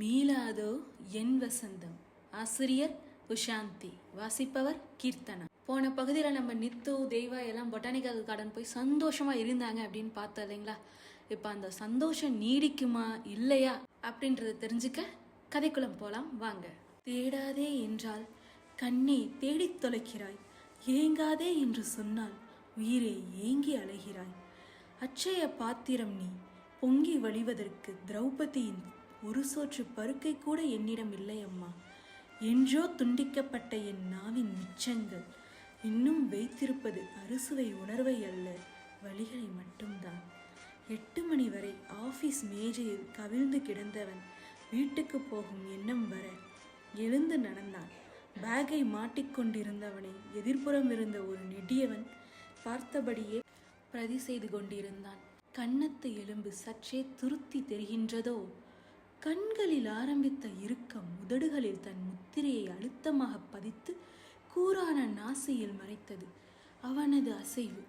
மீளாதோ என் வசந்தம். ஆசிரியர் உஷாந்தி வாசிப்பவர் கீர்த்தனா. போன பகுதியில் நம்ம நித்து தெய்வா எல்லாம் பொட்டானிக்கல் கார்டன் போய் சந்தோஷமாக இருந்தாங்க அப்படின்னு பார்த்தோம் இல்லைங்களா? இப்போ அந்த சந்தோஷம் நீடிக்குமா இல்லையா அப்படின்றத தெரிஞ்சுக்க கதைக்குளம் போகலாம் வாங்க. தேடாதே என்றால் கண்ணே தேடித் தொலைக்கிறாய். ஏங்காதே என்று சொன்னால் உயிரே ஏங்கி அலைகிறாய். அச்சய பாத்திரம் நீ பொங்கி வழிவதற்கு திரௌபதியின் ஒரு சோற்று பருக்கை கூட என்னிடம் இல்லை அம்மா. என்றோ துண்டிக்கப்பட்ட என் நாவின் மிச்சங்கள் இன்னும் வைத்திருப்பது அறுசுவை உணர்வை அல்ல வழிகளை மட்டும்தான். எட்டு மணி வரை ஆபீஸ் மேஜையில் கவிழ்ந்து கிடந்தவன் வீட்டுக்கு போகும் எண்ணம் வர எழுந்து நடந்தான். பேக்கை மாட்டிக்கொண்டிருந்தவனை எதிர்ப்புறம் இருந்த ஒரு நெடியவன் பார்த்தபடியே பிரதி செய்து கொண்டிருந்தான். கன்னத்து எலும்பு சற்றே துருத்தி தெரிகின்றதோ? கண்களில் ஆரம்பித்த இறுக்கம் உதடுகளில் தன் முத்திரையை அழுத்தமாக பதித்து கூரான நாசியில் மறைத்தது. அவனது அசைவு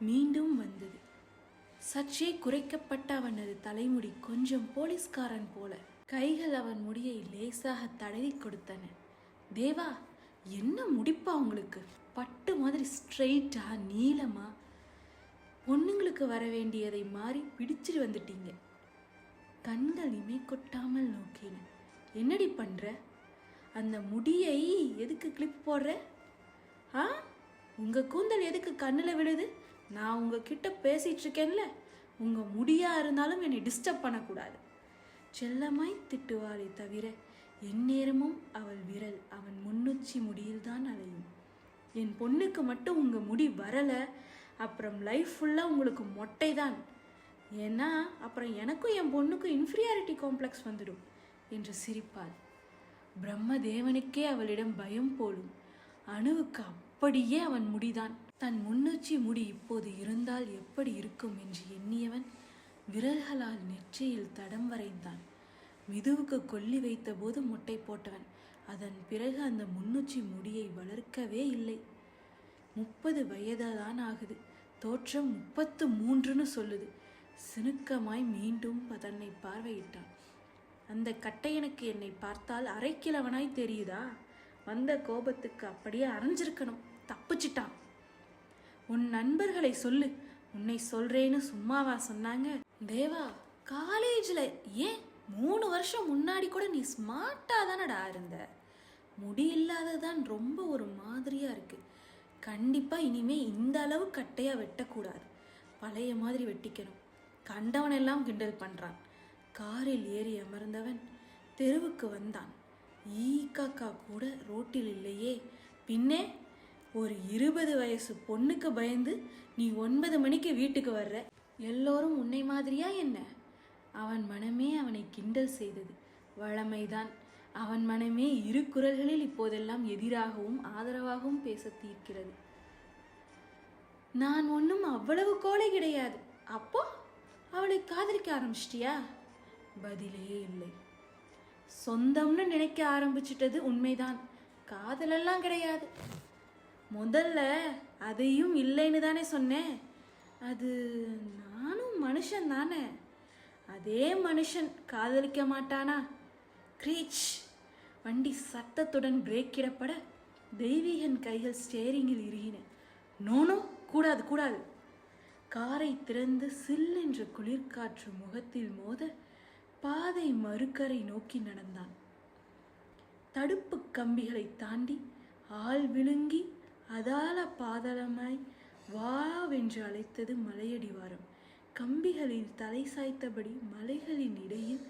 மீண்டும் வந்தது. சற்றே குறைக்கப்பட்ட அவனது தலைமுடி கொஞ்சம் போலீஸ்காரன் போல. கைகள் அவன் முடியை லேசாக தடவி கொடுத்தன. தேவா என்ன முடிப்பா உங்களுக்கு? பட்டு மாதிரி ஸ்ட்ரெயிட்டா நீளமா? பொண்ணுங்களுக்கு வர வேண்டியதை மாறி பிடிச்சிட்டு வந்துட்டீங்க. கண்கள் இமை கொட்டாமல் நோக்கின. என்னடி பண்ற? அந்த முடியை எதுக்கு கிளிப் போடுற? ஆ? உங்க கூந்தல் எதுக்கு கண்ணில் விழுது? நான் உங்ககிட்ட பேசிட்டு இருக்கேன்ல உங்க முடியா இருந்தாலும் என்னை டிஸ்டர்ப் பண்ணக்கூடாது. செல்லமாய் திட்டுவாளே தவிர எந்நேரமும் அவள் விரல். அவன் முன்னுச்சி முடியில்தான் அலையும். என் பொண்ணுக்கு மட்டும் உங்க முடி வரல. அப்புறம் லைஃப் ஃபுல்லாக உங்களுக்கு மொட்டை தான் ஏன்னா அப்புறம் எனக்கும் என் பொண்ணுக்கும் இன்ஃபீரியாரிட்டி காம்ப்ளெக்ஸ் வந்துடும் என்று சிரிப்பாள். பிரம்மதேவனுக்கே அவளிடம் பயம் போலும். அணுவுக்கு அப்படியே அவன் முடிதான். தன் முன்னுச்சி முடி இப்போது இருந்தால் எப்படி இருக்கும் என்று எண்ணியவன் விரல்களால் நெற்றியில் தடம் வரைந்தான். மிதுவுக்கு கொல்லி வைத்தபோது முட்டை போட்டவன் அதன் பிறகு அந்த முன்னுச்சி முடியை வளர்க்கவே இல்லை. முப்பது வயதுதான் ஆகுது. தோற்றம் முப்பத்து மூன்றுன்னு சொல்லுது. சினுக்கமாய் மீண்டும் தன்னை பார்வையிட்டான். அந்த கட்டையனுக்கு என்னை பார்த்தால் அரைக்கிழவனாய் தெரியுதா? வந்த கோபத்துக்கு அப்படியே அரைஞ்சிருக்கணும். தப்பிச்சிட்டான். உன் நண்பர்களை சொல்லு. உன்னை சொல்றேன்னு சும்மாவா சொன்னாங்க? தேவா காலேஜில் ஏன் மூணு வருஷம் முன்னாடி கூட நீ ஸ்மார்ட்டாக தானடா இருந்த? முடி இல்லாததான் ரொம்ப ஒரு மாதிரியாக இருக்குது கண்டிப்பாக இனிமே இந்த அளவு கட்டையாக வெட்டக்கூடாது. பழைய மாதிரி வெட்டிக்கணும். கண்டவனெல்லாம் கிண்டல் பண்றான். காரில் ஏறி அமர்ந்தவன் தெருவுக்கு வந்தான். ஈ காக்கா கூட ரோட்டில் இல்லையே. பின்னே ஒரு இருபது வயசு பொண்ணுக்கு பயந்து நீ ஒன்பது மணிக்கு வீட்டுக்கு வர்ற. எல்லோரும் உன்னை மாதிரியா என்ன? அவன் மனமே அவனை கிண்டல் செய்தது. வழமைதான். அவன் மனமே இரு குரல்களில் இப்போதெல்லாம் எதிராகவும் ஆதரவாகவும் பேச தீர்க்கிறது. நான் ஒன்றும் அவ்வளவு கோலை கிடையாது. அப்போ? அவளை காதலிக்க ஆரம்பிச்சிட்டியா? பதிலே இல்லை. சொந்தம்னு நினைக்க ஆரம்பிச்சிட்டது உண்மைதான். காதலெல்லாம் கிடையாது. முதல்ல அதையும் இல்லைன்னு தானே சொன்னேன். அது நானும் மனுஷன் தானே. அதே மனுஷன் காதலிக்க மாட்டானா? கிரீச் வண்டி சத்தத்துடன் பிரேக்கிடப்பட தெய்வீகன் கைகள் ஸ்டேரிங்கில் இறுகின. நோனும் கூடாது கூடாது. காரை திறந்து சில்லென்ற குளிர்காற்று முகத்தில் மோத பாதை மறுக்கரை நோக்கி நடந்தான். தடுப்பு கம்பிகளை தாண்டி ஆள் விழுங்கி அதால பாதளமாய் வாவென்று அழைத்தது மலையடிவாரம் கம்பிகளில் தலை சாய்த்தபடி மலைகளின் இடையில்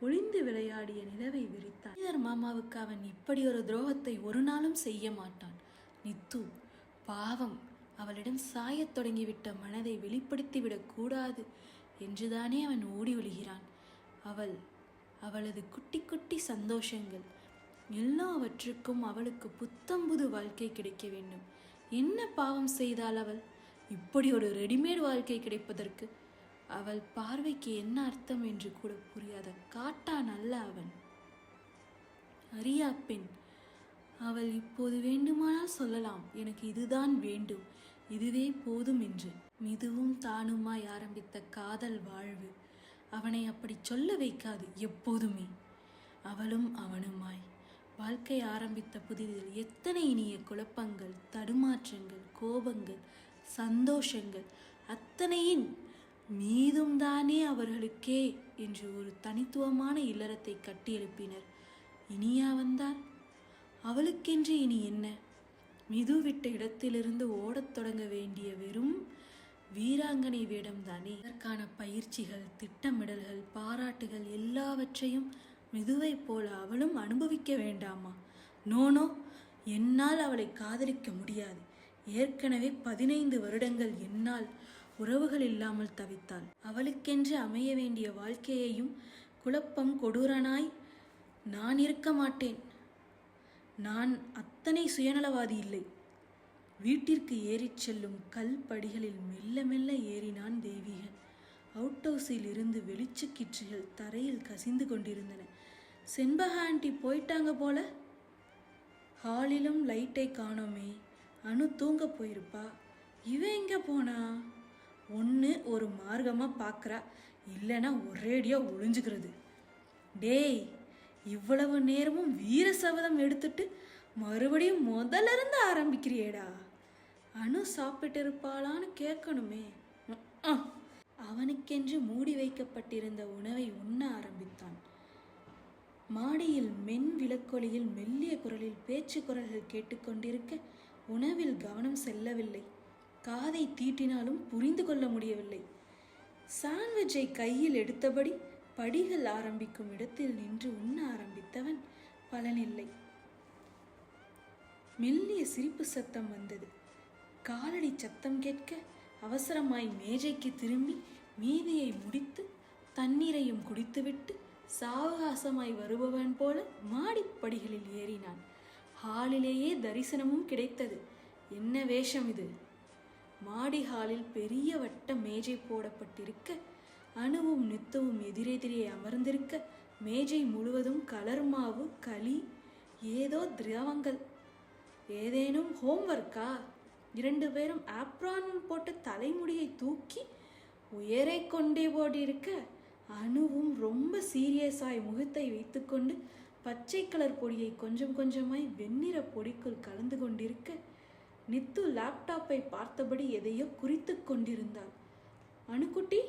ஒளிந்து விளையாடிய நிலவை விரித்தான். ஸ்ரீதர் மாமாவுக்கு அவன் இப்படி ஒரு துரோகத்தை ஒரு நாளும் செய்ய மாட்டான். நித்து பாவம் அவளிடம் சாயத் தொடங்கிவிட்ட மனதை வெளிப்படுத்திவிடக் கூடாது என்றுதானே அவன் ஓடி ஒழுகிறான். அவள் அவளது குட்டி குட்டி சந்தோஷங்கள் எல்லாவற்றுக்கும் அவளுக்கு புத்தம்புது வாழ்க்கை கிடைக்க வேண்டும். என்ன பாவம் செய்தால் அவள்? இப்படி ஒரு ரெடிமேட் வாழ்க்கை கிடைப்பதற்கு அவள் பார்வைக்கு என்ன அர்த்தம் என்று கூட புரியாத காட்டான் அல்ல அவன். அரியா பெண் அவள் இப்போது வேண்டுமானால் சொல்லலாம் எனக்கு இதுதான் வேண்டும். இதுவே போதும் என்று. மிதுவும் தானுமாய் ஆரம்பித்த காதல் வாழ்வு. அவனை அப்படி சொல்ல வைக்காது எப்போதுமே. அவளும் அவனுமாய். வாழ்க்கை ஆரம்பித்த புதிதில் எத்தனை இனிய குழப்பங்கள் தடுமாற்றங்கள் கோபங்கள் சந்தோஷங்கள் அத்தனையின் மீதும் தானே அவர்களுக்கே என்று ஒரு தனித்துவமான இல்லறத்தை கட்டியெழுப்பினர். இனியா வந்தால் அவளுக்கென்று இனி என்ன? மிது விட்ட இடத்திலிருந்து ஓடத் தொடங்க வேண்டிய வெறும் வீராங்கனை வேடம்தானே அதற்கான பயிற்சிகள் திட்டமிடல்கள் பாராட்டுகள் எல்லாவற்றையும் மிதுவைப் போல அவளும் அனுபவிக்க வேண்டாமா? நோனோ என்னால் அவளை காதலிக்க முடியாது. ஏற்கனவே பதினைந்து வருடங்கள் என்னால் உறவுகள் இல்லாமல் தவித்தாள். அவளுக்கென்று அமைய வேண்டிய வாழ்க்கையையும் குழப்பம் கொடூரனாய் நான் இருக்க மாட்டேன். நான் அத்தனை சுயநலவாதி இல்லை. வீட்டிற்கு ஏறிச் செல்லும் கல் படிகளில் மெல்ல மெல்ல ஏறினான் தேவிகன். அவுட் ஹவுஸில் இருந்து வெளிச்ச கிற்றுகள் தரையில் கசிந்து கொண்டிருந்தன. செண்பக ஆண்டி போயிட்டாங்க போல? ஹாலிலும் லைட்டை காணோமே. அனு தூங்க போயிருப்பா. இவன் எங்க போனா? ஒன்று ஒரு மார்க்கமாக பார்க்குறா இல்லைன்னா ஒரேடியாக ஒளிஞ்சுக்கிறது. டேய் இவ்வளவு நேரமும் வீர சபதம் எடுத்துட்டு மறுபடியும் முதல்ல இருந்து ஆரம்பிக்கிறியேடா? அனு சாப்பிட்டு இருப்பாளான்னு கேட்கணுமே அவனுக்கென்று மூடி வைக்கப்பட்டிருந்த உணவை உண்ண ஆரம்பித்தான். மாடியில் மென் விளக்கொலியில் மெல்லிய குரலில் பேச்சு குரல்கள் கேட்டுக்கொண்டிருக்க உணவில் கவனம் செல்லவில்லை. காதை தீட்டினாலும் புரிந்து கொள்ள முடியவில்லை. சாண்ட்விச்சை கையில் எடுத்தபடி படிகள் ஆரம்பிக்கும் இடத்தில் நின்று உண்ண ஆரம்பித்தவன் பலனில்லை. மெல்லிய சிரிப்பு சத்தம் வந்தது. காலடி சத்தம் கேட்க அவசரமாய் மேஜைக்கு திரும்பி மீதியை முடித்து தண்ணீரையும் குடித்துவிட்டு சாவகாசமாய் வருபவன் போல மாடிப்படிகளில் ஏறினான். ஹாலிலேயே தரிசனமும் கிடைத்தது. என்ன வேஷம் இது? மாடி ஹாலில் பெரிய வட்ட மேஜை போடப்பட்டிருக்க அணுவும் நித்துவும் எதிரெதிரே அமர்ந்திருக்க மேஜை முழுவதும் கலர் மாவு களி ஏதோ திரவங்கள். ஏதேனும் ஹோம்ஒர்க்கா இரண்டு பேரும் ஆப்ரான் போட்டு தலைமுடியை தூக்கி உயரை கொண்டே ஓடியிருக்க அணுவும் ரொம்ப சீரியஸாய் முகத்தை வைத்துக்கொண்டு பச்சை கலர் பொடியை கொஞ்சம் கொஞ்சமாய் வெண்ணிற பொடிக்குள் கலந்து கொண்டிருக்க நித்து லேப்டாப்பை பார்த்தபடி எதையோ குறித்து கொண்டிருந்தாள். அணுக்குட்டி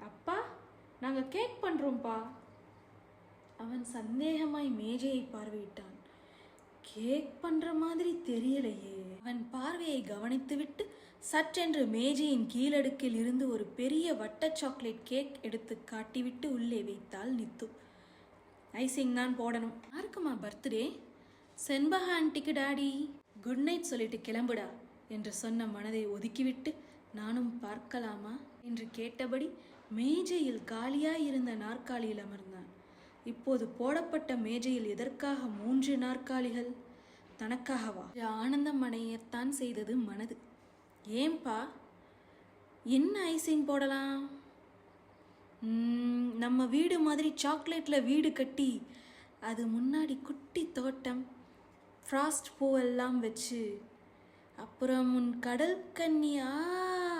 அப்பா நாங்கள் கேக் பண்ணுறோம்ப்பா அவன் சந்தேகமாய் மேஜையை பார்வையிட்டான். கேக் பண்ற மாதிரி தெரியலையே. அவன் பார்வையை கவனித்துவிட்டு சற்றென்று மேஜையின் கீழடுக்கில் இருந்து ஒரு பெரிய வட்ட சாக்லேட் கேக் எடுத்து காட்டிவிட்டு உள்ளே வைத்தாள் நித்து. ஐசிங் தான் போடணும். யாருக்குமா பர்த்டே செண்பக ஆண்டிக்கு டாடி. குட் நைட் சொல்லிட்டு கிளம்புடா என்று சொன்ன மனதை ஒதுக்கிவிட்டு நானும் பார்க்கலாமா? என்று கேட்டபடி மேஜையில் காலியாயிருந்த நாற்காலியில் அமர்ந்தான். இப்போது போடப்பட்ட மேஜையில் எதற்காக மூன்று நாற்காலிகள்? தனக்காகவா ஆனந்தம் அடையத்தான் செய்தது மனது. ஏன்பா? என்ன ஐசிங் போடலாம்? நம்ம வீடு மாதிரி சாக்லேட்டில் வீடு கட்டி அது முன்னாடி குட்டி தோட்டம் ஃப்ராஸ்ட் பூவெல்லாம் வச்சு அப்புறம் உன் கடல் கன்னியா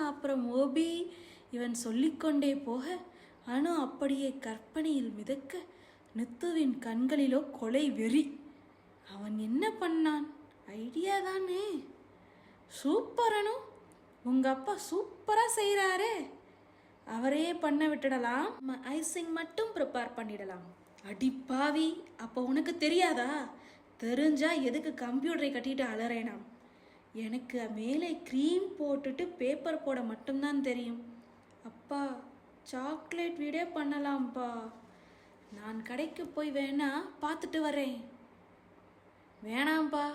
அப்புறம் ஓபி இவன் சொல்லிக்கொண்டே போக அணு அப்படியே கற்பனையில் மிதக்க நித்துவின் கண்களிலோ கொலை வெறி. அவன் என்ன பண்ணான்? ஐடியா தானே. சூப்பர் அணு. உங்க அப்பா சூப்பரா செய்கிறாரே அவரே பண்ண விட்டுடலாம். ஐசிங் மட்டும் ப்ரிப்பேர் பண்ணிடலாம். அடி பாவி அப்போ உனக்கு தெரியாதா? தெரிஞ்சா எதுக்கு கம்ப்யூட்டரை கட்டிட்டு அலறேனாம்? எனக்கு மேலே க்ரீம் போட்டுட்டு பேப்பர் போட மட்டும்தான் தெரியும். அப்பா சாக்லேட் வீடே பண்ணலாம்ப்பா நான் கடைக்கு போய் வேணா பார்த்துட்டு வரேன். வேணாம்ப்பா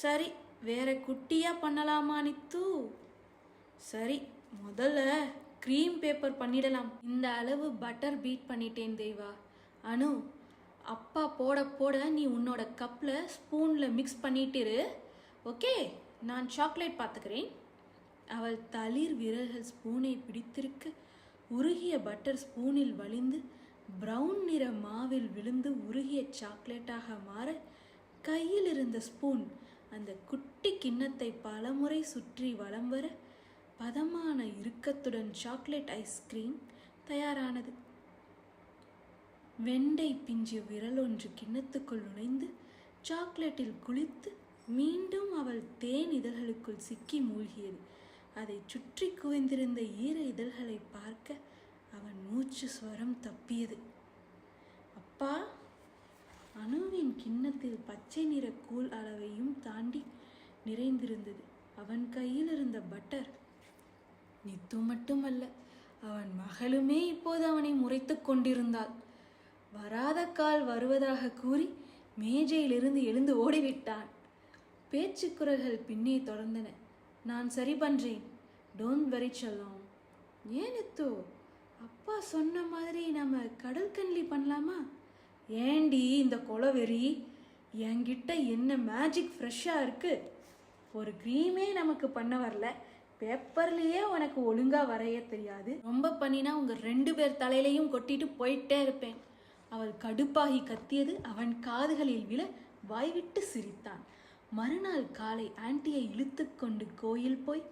சரி வேற குட்டியாக பண்ணலாமா நித்து? சரி முதல்ல க்ரீம் பேப்பர் பண்ணிடலாம். இந்த அளவு பட்டர் பீட் பண்ணிட்டேன் தெய்வா. அனு அப்பா போட போட நீ உன்னோட கப்பில் ஸ்பூனில் மிக்ஸ் பண்ணிட்டிரு ஓகே நான் சாக்லேட் பார்த்துக்கிறேன். அவள் தளிர் விரல்கள் ஸ்பூனை பிடித்திருக்க உருகிய பட்டர் ஸ்பூனில் வழிந்து பிரவுன் நிற மாவில் விழுந்து உருகிய சாக்லேட்டாக மாற கையில் இருந்த ஸ்பூன் அந்த குட்டி கிண்ணத்தை பலமுறை சுற்றி வலம் வர பதமான இறுக்கத்துடன் சாக்லேட் ஐஸ்கிரீம் தயாரானது. வெண்டை பிஞ்சிய விரல் ஒன்று கிண்ணத்துக்குள் நுழைந்து சாக்லேட்டில் குளித்து மீண்டும் அவள் தேன் இதழ்களுக்குள் சிக்கி மூழ்கியது. அதை சுற்றி குவிந்திருந்த ஈர இதழ்களை பார்க்க அவன் மூச்சு ஸ்வரம் தப்பியது. அப்பா அணுவின் கிண்ணத்தில் பச்சை நிற கூழ் அளவையும் தாண்டி நிறைந்திருந்தது. அவன் கையில் இருந்த பட்டர் நித்து மட்டுமல்ல அவன் மகளுமே இப்போது அவனை முறைத்துக் கொண்டிருந்தாள். வராத கால் வருவதாக கூறி மேஜையிலிருந்து எழுந்து ஓடிவிட்டான். பேச்சு குரல்கள் பின்னே தொடர்ந்தன. நான் சரி பண்ணுறேன் டோன்ட் வரி செல்லம். ஏன் நித்து? அப்பா சொன்ன மாதிரி நம்ம கடல் கன்லி பண்ணலாமா? ஏண்டி இந்த குளவெறி என்கிட்ட என்ன மேஜிக் ஃப்ரெஷ்ஷாக இருக்குது ஒரு க்ரீமே நமக்கு பண்ண வரல. பேப்பர்லேயே உனக்கு ஒழுங்காக வரைய தெரியாது. ரொம்ப பண்ணினா உங்கள் ரெண்டு பேர் தலையிலையும் கொட்டிட்டு போயிட்டே இருப்பேன். அவள் கடுப்பாகி கத்தியது அவன் காதுகளில் விழ வாய்விட்டு சிரித்தான். மறுநாள் காலை ஆன்ட்டியை இழுத்துக்கொண்டு கோயில் போய்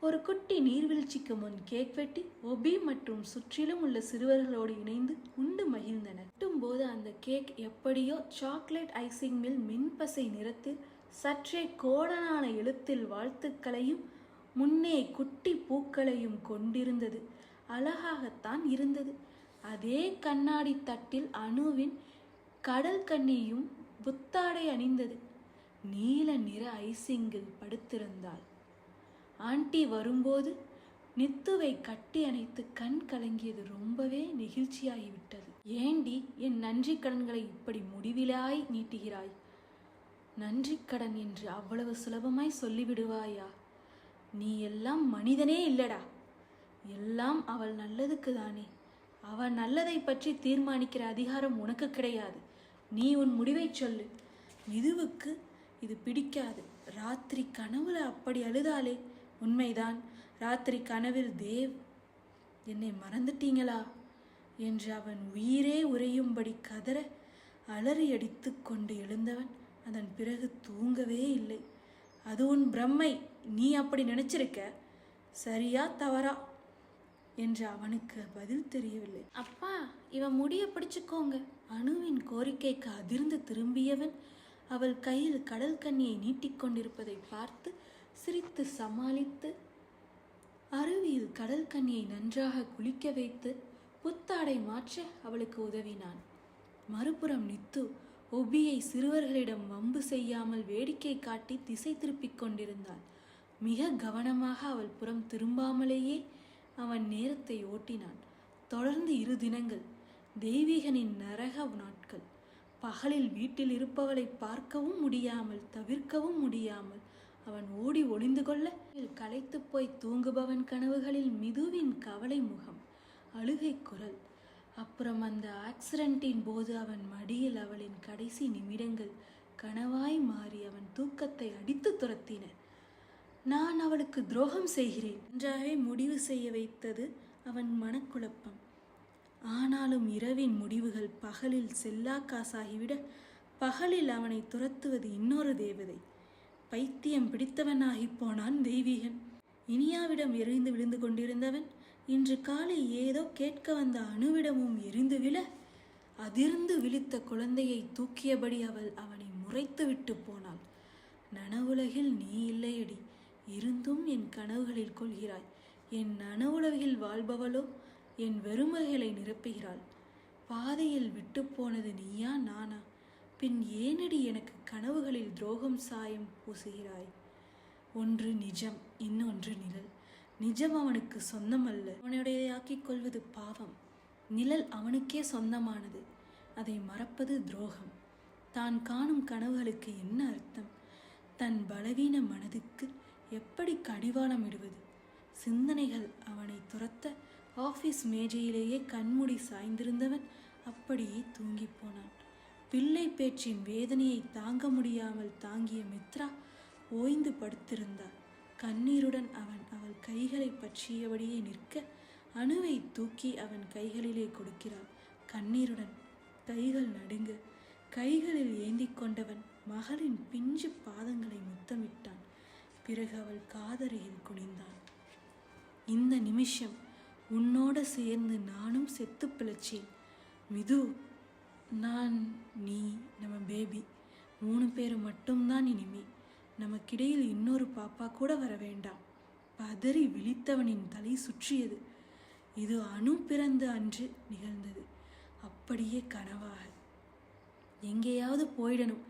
ஒரு குட்டி நீர்வீழ்ச்சிக்கு முன் கேக் வெட்டி ஒபி மற்றும் சுற்றிலும் உள்ள சிறுவர்களோடு இணைந்து உண்டு மகிழ்ந்தனர். போது அந்த கேக் எப்படியோ சாக்லேட் ஐசிங் மேல் மின்பசை நிறத்தில் சற்றே கோடனான எழுத்தில் வாழ்த்துக்களையும் முன்னே குட்டி பூக்களையும் கொண்டிருந்தது. அழகாகத்தான் இருந்தது. அதே கண்ணாடி தட்டில் அணுவின் கடல் கண்ணியும் புத்தாடை அணிந்தது. நீல நிற ஐசிங்கில் படுத்திருந்தாள். ஆண்டி வரும்போது நித்துவை கட்டி அணைத்து கண் கலங்கியது ரொம்பவே நெகிழ்ச்சியாகிவிட்டது. ஏண்டி என் நன்றி கடன்களை இப்படி முடிவிலாய் நீட்டுகிறாய்? நன்றி கடன் என்று அவ்வளவு சுலபமாய் சொல்லிவிடுவாயா? நீ எல்லாம் மனிதனே இல்லடா. எல்லாம் அவள் நல்லதுக்கு தானே. அவள் நல்லதை பற்றி தீர்மானிக்கிற அதிகாரம் உனக்கு கிடையாது. நீ உன் முடிவை சொல்லு. மிதுவுக்கு இது பிடிக்காது. ராத்திரி கனவுல அப்படி அழுதாளே. உண்மைதான். ராத்திரி கனவில் தேவ் என்னை மறந்துட்டீங்களா? என்று அவன் உயிரே உறையும்படி கதற அலறி அடித்து கொண்டு எழுந்தவன் அதன் பிறகு தூங்கவே இல்லை. அது உன் பிரம்மை. நீ அப்படி நினைச்சிருக்க? சரியா தவறா? என்று அவனுக்கு பதில் தெரியவில்லை. அப்பா இவன் முடிய பிடிச்சுக்கோங்க. அணுவின் கோரிக்கைக்கு அதிர்ந்து திரும்பியவன் அவள் கையில் கடல் கண்ணியை நீட்டிக்கொண்டிருப்பதை பார்த்து சிரித்து சமாளித்து அருவியில் கடல் கண்ணியை நன்றாக குளிக்க வைத்து புத்தாடை மாற்ற அவளுக்கு உதவினான். மறுபுறம் நித்து ஒபியை சிறுவர்களிடம் வம்பு செய்யாமல் வேடிக்கை காட்டி திசை திருப்பிக் கொண்டிருந்தாள். மிக கவனமாக அவள் புறம் திரும்பாமலேயே அவன் நேரத்தை ஓட்டினான். தொடர்ந்து இரு தினங்கள் தெய்வீகனின் நரக நாட்கள். பகலில் வீட்டில் இருப்பவளை பார்க்கவும் முடியாமல் தவிர்க்கவும் முடியாமல் அவன் ஓடி ஒளிந்து கொள்ள களைத்து போய் தூங்குபவன் கனவுகளில் மிதுவின் கவலை முகம் அழுகை குரல். அப்புறம் அந்த ஆக்சிடென்ட்டின் போது அவன் மடியில் அவளின் கடைசி நிமிடங்கள் கனவாய் மாறி அவன் தூக்கத்தை அடித்து துரத்தின. நான் அவளுக்கு துரோகம் செய்கிறேன் நன்றாகவே முடிவு செய்ய வைத்தது அவன் மனக்குழப்பம். ஆனாலும் இரவின் முடிவுகள் பகலில் செல்லா காசாகிவிட பகலில் அவனை துரத்துவது இன்னொரு தேவதை. பைத்தியம் பிடித்தவனாகிப் போனான் தெய்வீகன். இனியாவிடம் எரிந்து விழுந்து கொண்டிருந்தவன் இன்று காலை ஏதோ கேட்க வந்த அணுவிடமும் எரிந்து விழ அதிர்ந்து விழித்த குழந்தையை தூக்கியபடி அவள் அவனை முறைத்து விட்டு போனாள். நனவுலகில் நீ இல்லையடி இருந்தும் என் கனவுகளில் கொள்கிறாய். என் நனவுலகில் வாழ்பவளோ என் வெறுமைகளை நிரப்புகிறாள். பாதையில் விட்டு போனது நீயா நானா? பின் ஏனடி எனக்கு கனவுகளில் துரோகம் சாயம் பூசுகிறாய்? ஒன்று நிஜம் இன்னொன்று நிழல். நிஜம் அவனுக்கு சொந்தமல்ல. அவனுடையதாக்கிக் கொள்வது பாவம். நிழல் அவனுக்கே சொந்தமானது. அதை மறப்பது துரோகம். தான் காணும் கனவுகளுக்கு என்ன அர்த்தம்? தன் பலவீன மனதுக்கு எப்படி கடிவாளம் இடுவது சிந்தனைகள் அவனை துரத்த ஆஃபீஸ் மேஜையிலேயே கண்மூடி சாய்ந்திருந்தவன் அப்படியே தூங்கிப் போனான். பிள்ளை பேச்சின் வேதனையை தாங்க முடியாமல் தாங்கிய மித்ரா ஓய்ந்து படுத்திருந்தாள் கண்ணீருடன் அவன் அவள் கைகளை பற்றியபடியே நிற்க அணுவை தூக்கி அவன் கைகளிலே கொடுக்கிறாள். கண்ணீருடன் கைகள் நடுங்க கைகளில் ஏந்தி கொண்டவன் மகளின் பிஞ்சு பாதங்களை முத்தமிட்டான். பிறகு அவள் காதரையில் குனிந்தான். இந்த நிமிஷம் உன்னோட சேர்ந்து நானும் செத்து பிழைச்சேன். மிது நான் நீ நம்ம பேபி மூணு பேர் மட்டும்தான் இனிமே. நமக்கிடையில் இன்னொரு பாப்பா கூட வர வேண்டாம். பதறி விழித்தவனின் தலை சுற்றியது. இது அணு பிறந்த அன்று நிகழ்ந்தது. அப்படியே கனவாக. எங்கேயாவது போயிடணும்.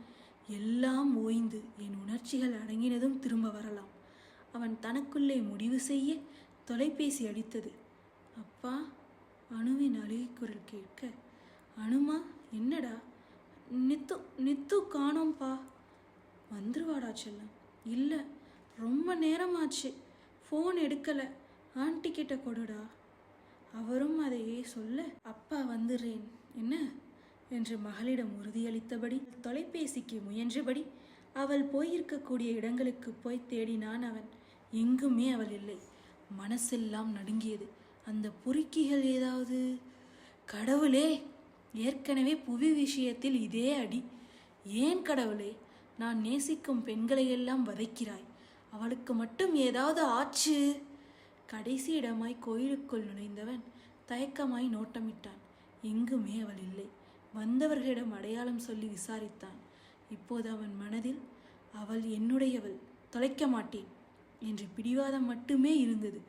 எல்லாம் ஓய்ந்து என் உணர்ச்சிகள் அடங்கினதும் திரும்ப வரலாம். அவன் தனக்குள்ளே முடிவு செய்ய தொலைபேசி அடித்தது. அப்பா அணுவின் அழுகை குரல் கேட்க அனுமா என்னடா? நித்து நித்து காணோம்ப்பா வந்துருவாடா செல்லம். இல்லை ரொம்ப நேரமாச்சு. ஃபோன் எடுக்கலை. ஆண்டி கிட்ட கொடுடா. அவரும் அதையே சொல்ல அப்பா வந்துடுறேன் என்ன? என்று மகளிடம் உறுதியளித்தபடி தொலைபேசிக்கு முயன்றபடி அவள் போயிருக்கக்கூடிய இடங்களுக்கு போய் தேடினான் அவன். எங்குமே அவள் இல்லை. மனசெல்லாம் நடுங்கியது. அந்த பொறுக்கிகள் ஏதாவது? கடவுளே ஏற்கனவே புவி விஷயத்தில் இதே அடி. ஏன் கடவுளே நான் நேசிக்கும் பெண்களையெல்லாம் வதைக்கிறாய். அவளுக்கு மட்டும் ஏதாவது ஆச்சு? கடைசி இடமாய் கோயிலுக்குள் நுழைந்தவன் தயக்கமாய் நோட்டமிட்டான். எங்குமே அவள் இல்லை. வந்தவர்களிடம் அடையாளம் சொல்லி விசாரித்தான். இப்போது அவன் மனதில் அவள் என்னுடையவள் தொலைக்க மாட்டேன் என்று பிடிவாதம் மட்டுமே இருந்தது.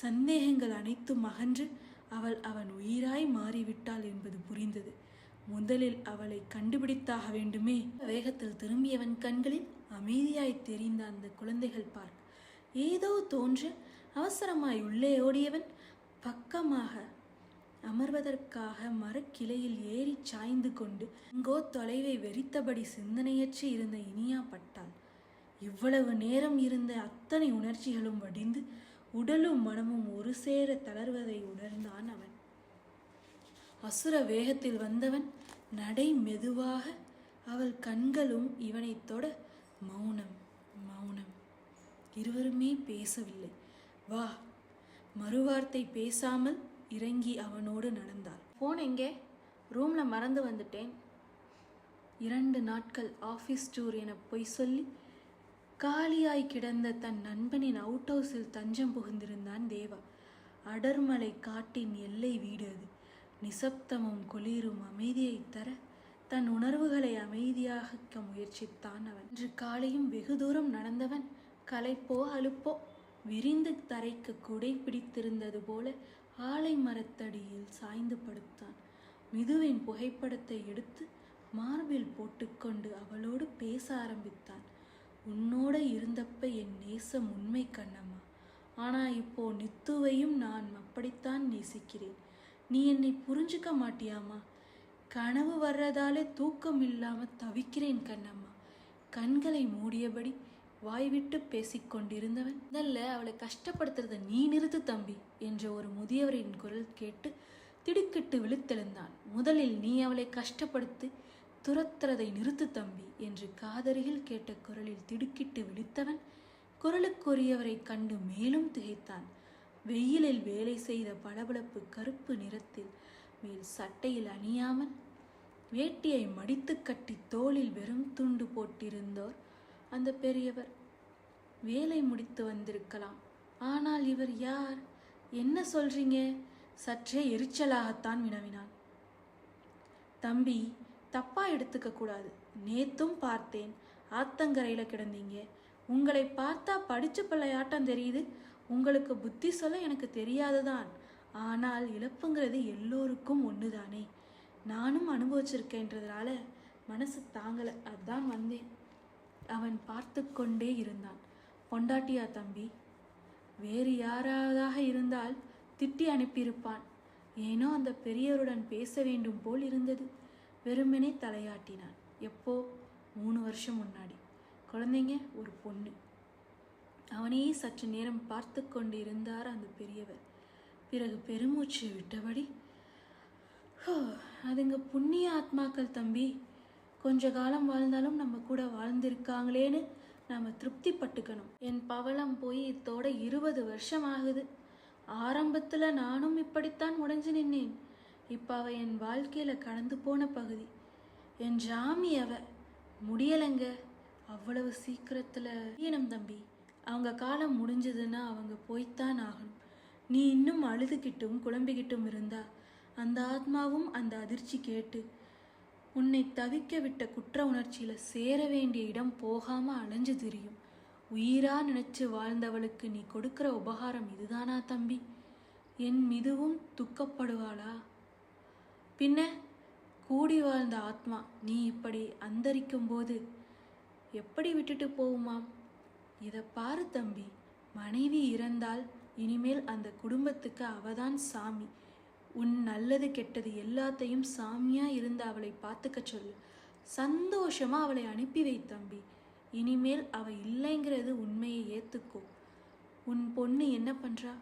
சந்தேகங்கள் அனைத்தும் அகன்று அவள் அவன் உயிராய் மாறிவிட்டாள் என்பது புரிந்தது. முதலில் அவளை கண்டுபிடித்தாக வேண்டுமே. வேகத்தில் திரும்பியவன் கண்களில் அமைதியாய் தெரிந்த அந்த குழந்தைகள் பார்க் ஏதோ தோன்று அவசரமாய் உள்ளே ஓடியவன் பக்கமாக அமர்வதற்காக மரக்கிளையில் ஏறிச் சாய்ந்து கொண்டு எங்கோ தொலைவை வெறித்தபடி சிந்தனையற்று இருந்த இனியா பட்டாள். இவ்வளவு நேரம் இருந்த அத்தனை உணர்ச்சிகளும் வடிந்து உடலும் மனமும் ஒரு சேர தளர்வதை உணர்ந்தான் அவன். அசுர வேகத்தில் வந்தவன் நடை மெதுவாக அவள் கண்களும் இவனைத் தொட மௌனம் மௌனம். இருவருமே பேசவில்லை. வா மறுவார்த்தை பேசாமல் இறங்கி அவனோடு நடந்தாள். போன் எங்கே? ரூம்ல மறந்து வந்துட்டேன். இரண்டு நாட்கள் ஆஃபீஸ் டூர் என பொய் சொல்லி காலியாய் கிடந்த தன் நண்பனின் அவுட் ஹவுஸில் தஞ்சம் புகுந்திருந்தான் தேவா. அடர்மலை காட்டின் எல்லை வீடு அது. நிசப்தமும் குளிரும் அமைதியை தர தன் உணர்வுகளை அமைதியாக்க முயற்சித்தான் அவன். இன்று காலையும் வெகு தூரம் நடந்தவன் களைப்போ அலுப்போ விரிந்து தரைக்கு குடை பிடித்திருந்தது போல ஆலை மரத்தடியில் சாய்ந்து படுத்தான். மிதுவின் புகைப்படத்தை எடுத்து மார்பில் போட்டுக்கொண்டு அவளோடு பேச ஆரம்பித்தான். உன்னோட இருந்தப்ப என் நேசம் உண்மை கண்ணம்மா. ஆனா இப்போ நித்துவையும் நான் அப்படித்தான் நேசிக்கிறேன். நீ என்னை புரிஞ்சுக்க மாட்டியாமா கனவு வர்றதாலே தூக்கம் இல்லாம தவிக்கிறேன் கண்ணம்மா. கண்களை மூடியபடி வாய்விட்டு பேசிக்கொண்டிருந்தவன் முதல்ல அவளை கஷ்டப்படுத்துறத நீ நிறுத்து தம்பி என்ற ஒரு முதியவரின் குரல் கேட்டு திடுக்கிட்டு விழித்தெழுந்தான். முதலில் நீ அவளை கஷ்டப்படுத்தி துரத்துறதை நிறுத்து தம்பி என்று காதருகில் கேட்ட குரலில் திடுக்கிட்டு விழித்தவன் குரலுக்குரியவரை கண்டு மேலும் திகைத்தான். வெயிலில் வேலை செய்த பளபளப்பு கருப்பு நிறத்தில் மேல் சட்டையில் அணியாமல் வேட்டியை மடித்து கட்டி தோளில் வெறும் துண்டு போட்டிருந்தோர். அந்த பெரியவர் வேலை முடித்து வந்திருக்கலாம். ஆனால் இவர் யார்? என்ன சொல்றீங்க? சற்றே எரிச்சலாகத்தான் வினவினான். தம்பி தப்பா எடுத்துக்க கூடாது. நேத்தும் பார்த்தேன். ஆத்தங்கரையில கிடந்தீங்க. உங்களை பார்த்தா படிச்ச பிள்ளையாட்டம் தெரியுது. உங்களுக்கு புத்தி சொல்ல எனக்கு தெரியாதுதான். ஆனால் இழப்புங்கிறது எல்லோருக்கும் ஒண்ணுதானே. நானும் அனுபவிச்சிருக்கேன்றதுனால மனசு தாங்கலை. அதான் வந்தேன். அவன் பார்த்து கொண்டே இருந்தான். பொண்டாட்டியா தம்பி வேறு யாராவதாக இருந்தால் திட்டி அனுப்பியிருப்பான். ஏனோ அந்த பெரியவருடன் பேச வேண்டும் போல் இருந்தது. வெறுமனே தலையாட்டினான். எப்போ? மூணு வருஷம் முன்னாடி. குழந்தைங்க ஒரு பொண்ணு. அவனையே சற்று நேரம் பார்த்து கொண்டு இருந்தார் அந்த பெரியவர். பிறகு பெருமூச்சு விட்டபடி "ஹோ, அதுங்க புண்ணிய ஆத்மாக்கள் தம்பி. கொஞ்ச காலம் வாழ்ந்தாலும் நம்ம கூட வாழ்ந்திருக்காங்களேன்னு நாம் திருப்தி பட்டுக்கணும் என் பவளம் போய் இத்தோட இருபது வருஷம் ஆகுது. ஆரம்பத்தில் நானும் இப்படித்தான் உடைஞ்சு நின்னேன். இப்போ அவள் என் வாழ்க்கையில் கடந்து போன பகுதி. என் ஜாமி அவ. முடியலைங்க. அவ்வளவு சீக்கிரத்தில் ஈனம் தம்பி. அவங்க காலம் முடிஞ்சதுன்னா அவங்க போய்த்தான் ஆகணும். நீ இன்னும் அழுதுகிட்டும் குழம்பிக்கிட்டும் இருந்தா அந்த ஆத்மாவும் அந்த அதிர்ச்சி கேட்டு உன்னை தவிக்க விட்ட குற்ற உணர்ச்சியில் சேர வேண்டிய இடம் போகாமல் அலைஞ்சு திரியும். உயிரா நினைச்சு வாழ்ந்தவளுக்கு நீ கொடுக்கிற உபகாரம் இதுதானா தம்பி? என் மிதுவும் துக்கப்படுவாளா? பின்ன கூடி வாழ்ந்த ஆத்மா நீ இப்படி அந்தரிக்கும் போது எப்படி விட்டுட்டு போகுமாம்? இதை பாரு தம்பி. மனைவி இறந்தால் இனிமேல் அந்த குடும்பத்துக்கு அவதான் சாமி. உன் நல்லது கெட்டது எல்லாத்தையும் சாமியா இருந்து அவளை பார்த்துக்க சொல்லு. சந்தோஷமா அவளை அனுப்பி வை தம்பி. இனிமேல் அவ இல்லைங்கிறது உண்மையை ஏத்துக்கோ. உன் பொண்ணு என்ன பண்றா?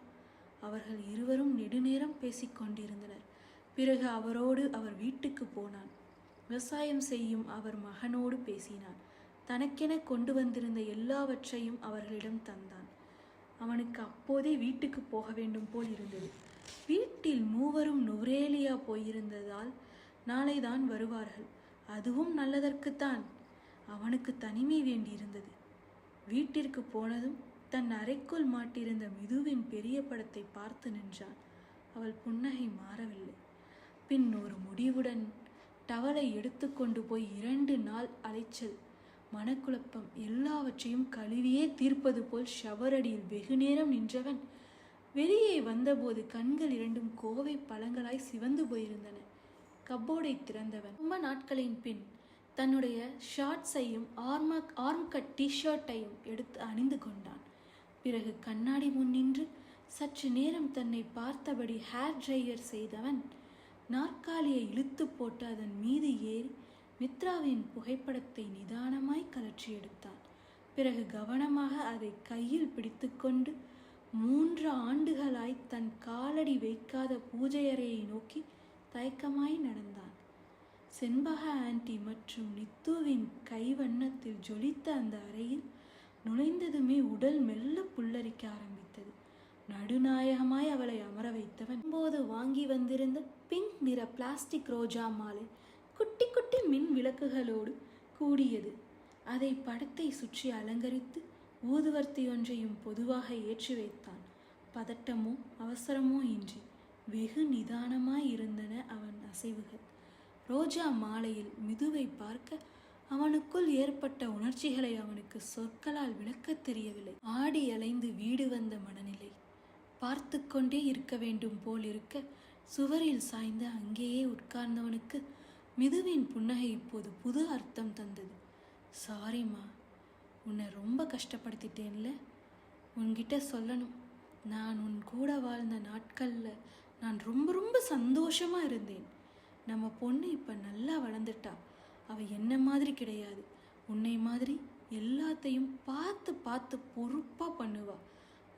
அவர்கள் இருவரும் நெடுநேரம் பேசிக்கொண்டிருந்தனர் பிறகு அவரோடு அவர் வீட்டுக்கு போனான். விவசாயம் செய்யும் அவர் மகனோடு பேசினான். தனக்கென கொண்டு வந்திருந்த எல்லாவற்றையும் அவர்களிடம் தந்தான். அவனுக்கு அப்போதே வீட்டுக்கு போக வேண்டும் போல் இருந்தது. வீட்டில் மூவரும் நுரேலியா போயிருந்ததால் நாளைதான் வருவார்கள். அதுவும் நல்லதற்குத்தான். அவனுக்கு தனிமை வேண்டியிருந்தது. வீட்டிற்கு போனதும் தன் அறைக்குள் மாட்டிருந்த மிதுவின் பெரிய படத்தை பார்த்து நின்றான். அவள் புன்னகை மாறவில்லை. பின் ஒரு முடிவுடன் டவலை எடுத்துக்கொண்டு போய் இரண்டு நாள் அலைச்சல். மனக்குழப்பம் எல்லாவற்றையும் கழுவியே தீர்ப்பது போல் ஷவரடியில் வெகுநேரம் நின்றவன். வெளியே வந்தபோது கண்கள் இரண்டும் கோவை பழங்களாய் சிவந்து போயிருந்தன. கப்போர்டை திறந்தவன். ரொம்ப நாட்களின் பின் தன்னுடைய ஷார்ட்ஸையும் ஆர்ம ஆர்ம் கட் டிஷர்ட்டையும் எடுத்து அணிந்து கொண்டான். பிறகு கண்ணாடி முன் நின்று சற்று நேரம் தன்னை பார்த்தபடி ஹேர் ட்ரையர் செய்தவன் நாற்காலியை இழுத்து போட்டு அதன் மீது ஏறி மித்ராவின் புகைப்படத்தை நிதானமாய் கலற்றி எடுத்தான். பிறகு கவனமாக அதை கையில் பிடித்துக்கொண்டு மூன்று ஆண்டுகளாய் தன் காலடி வைக்காத பூஜை அறையை நோக்கி தயக்கமாய் நடந்தான். செண்பக ஆண்டி மற்றும் நித்துவின் கைவண்ணத்தில் ஜொலித்த அந்த அறையில் நுழைந்ததுமே உடல் மெல்ல புல்லரிக்க ஆரம்பித்தது. நடுநாயகமாய் அவளை அமர வைத்தவன். போது வாங்கி வந்திருந்த பிங்க் நிற பிளாஸ்டிக் ரோஜா மாலை குட்டி குட்டி மின் விளக்குகளோடு கூடியது. அதை படத்தை சுற்றி அலங்கரித்து ஊதுவர்த்தி ஒன்றையும் பொதுவாக ஏற்றி வைத்தான். பதட்டமோ அவசரமோ இன்றி வெகு நிதானமாய் இருந்தன அவன் அசைவுகள். ரோஜா மாலையில் மிதுவை பார்க்க அவனுக்குள் ஏற்பட்ட உணர்ச்சிகளை அவனுக்கு சொற்களால் விளக்கத் தெரியவில்லை. ஆடி அலைந்து வீடு வந்த மனநிலை. பார்த்து கொண்டே இருக்க வேண்டும் போல் இருக்க சுவரில் சாய்ந்து அங்கேயே உட்கார்ந்தவனுக்கு மிதுவின் புன்னகை இப்போது புது அர்த்தம் தந்தது. சாரிம்மா உன்னை ரொம்ப கஷ்டப்படுத்திட்டேன்ல. உன்கிட்ட சொல்லணும். நான் உன் கூட வாழ்ந்த நாட்களில் நான் ரொம்ப ரொம்ப சந்தோஷமாக இருந்தேன். நம்ம பொண்ணு இப்போ நல்லா வளர்ந்துட்டா. அவள் என்ன மாதிரி கிடையாது. உன்னை மாதிரி எல்லாத்தையும் பார்த்து பார்த்து பொறுப்பாக பண்ணுவாள்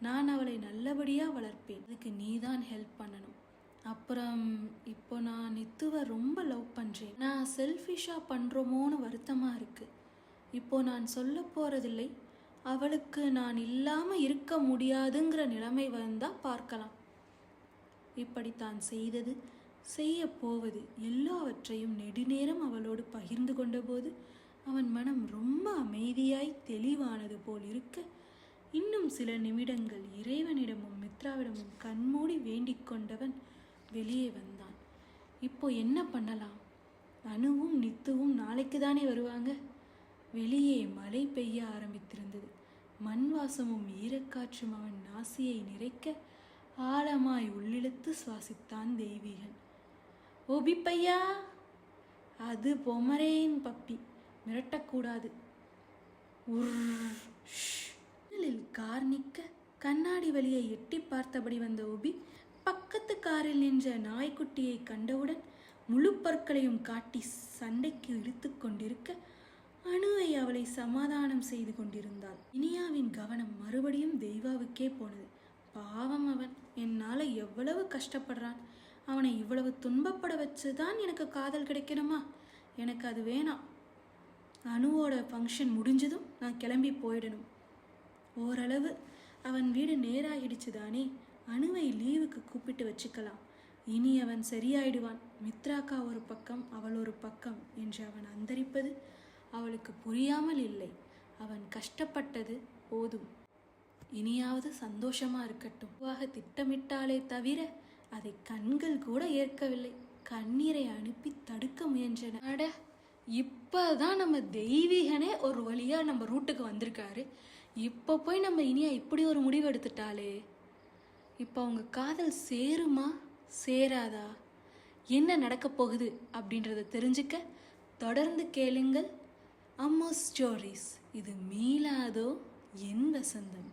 நான் அவளை நல்லபடியாக வளர்ப்பேன். அதுக்கு நீ தான் ஹெல்ப் பண்ணணும். அப்புறம் இப்போ நான் நித்துவை ரொம்ப லவ் பண்ணுறேன் நான் செல்ஃபிஷாக பண்ணுறோமோன்னு வருத்தமாக இருக்குது இப்போ நான் சொல்ல போகிறதில்லை அவளுக்கு நான் இல்லாமல் இருக்க முடியாதுங்கிற நிலைமை வந்தால் பார்க்கலாம். இப்படி தான் செய்தது. செய்ய போவது எல்லாவற்றையும் நெடுநேரம் அவளோடு பகிர்ந்து கொண்டபோது அவன் மனம் ரொம்ப அமைதியாய் தெளிவானது போல் இருக்க இன்னும் சில நிமிடங்கள் இறைவனிடமும் மித்ராவிடமும் கண்மூடி வேண்டிக் கொண்டவன் வெளியே வந்தான். இப்போ என்ன பண்ணலாம்? அணுவும் நித்துவும் நாளைக்கு தானே வருவாங்க? வெளியே மழை பெய்ய ஆரம்பித்திருந்தது. மண் வாசமும் ஈரக்காற்றும் அவன் நாசியை நிறைக்க ஆழமாய் உள்ளிழுத்து சுவாசித்தான் தெய்வீகன். ஓபி பையா அது பொமரேன் பப்பி மிரட்டக்கூடாது. உர்ர், ஷ். கார் நிற்க கண்ணாடி வழியை எட்டி பார்த்தபடி வந்த ஓபி பக்கத்து காரில் நின்ற நாய்க்குட்டியை கண்டவுடன் முழு பற்களையும் காட்டி சண்டைக்கு இழுத்து கொண்டிருக்க அணுவை அவளை சமாதானம் செய்து கொண்டிருந்தாள். இனியாவின் கவனம் மறுபடியும் தெய்வாவுக்கே போனது. பாவம் அவன். என்னால் எவ்வளவு கஷ்டப்படுறான். அவனை இவ்வளவு துன்பப்பட வச்சு தான் எனக்கு காதல் கிடைக்கணுமா? எனக்கு அது வேணாம். அணுவோட ஃபங்க்ஷன் முடிஞ்சதும் நான் கிளம்பி போயிடணும். ஓரளவு. அவன் வீடு நேராகிடுச்சு தானே அணுவை லீவுக்கு கூப்பிட்டு வச்சுக்கலாம். இனி அவன் சரியாயிடுவான். மித்ராக்கா ஒரு பக்கம் அவள் ஒரு பக்கம் என்று அவன் அந்தரிப்பது அவளுக்கு புரியாமல் இல்லை. அவன் கஷ்டப்பட்டது போதும். இனியாவது சந்தோஷமா இருக்கட்டும். பொதுவாக திட்டமிட்டாலே தவிர அதை கண்கள் கூட ஏற்கவில்லை. கண்ணீரை அனுப்பி தடுக்க முயன்றன. அட இப்பதான் நம்ம தெய்வீகனே ஒரு வழியா நம்ம ரூட்டுக்கு வந்திருக்காரு. இப்போ போய் நம்ம இனியா இப்படி ஒரு முடிவு எடுத்துட்டாலே இப்போ அவங்க காதல் சேருமா? சேராதா? என்ன நடக்க போகுது? அப்படின்றத தெரிஞ்சுக்க தொடர்ந்து கேளுங்கள். அம்மா ஸ்டோரிஸ். இது மீளாதோ? என் வசந்தம்.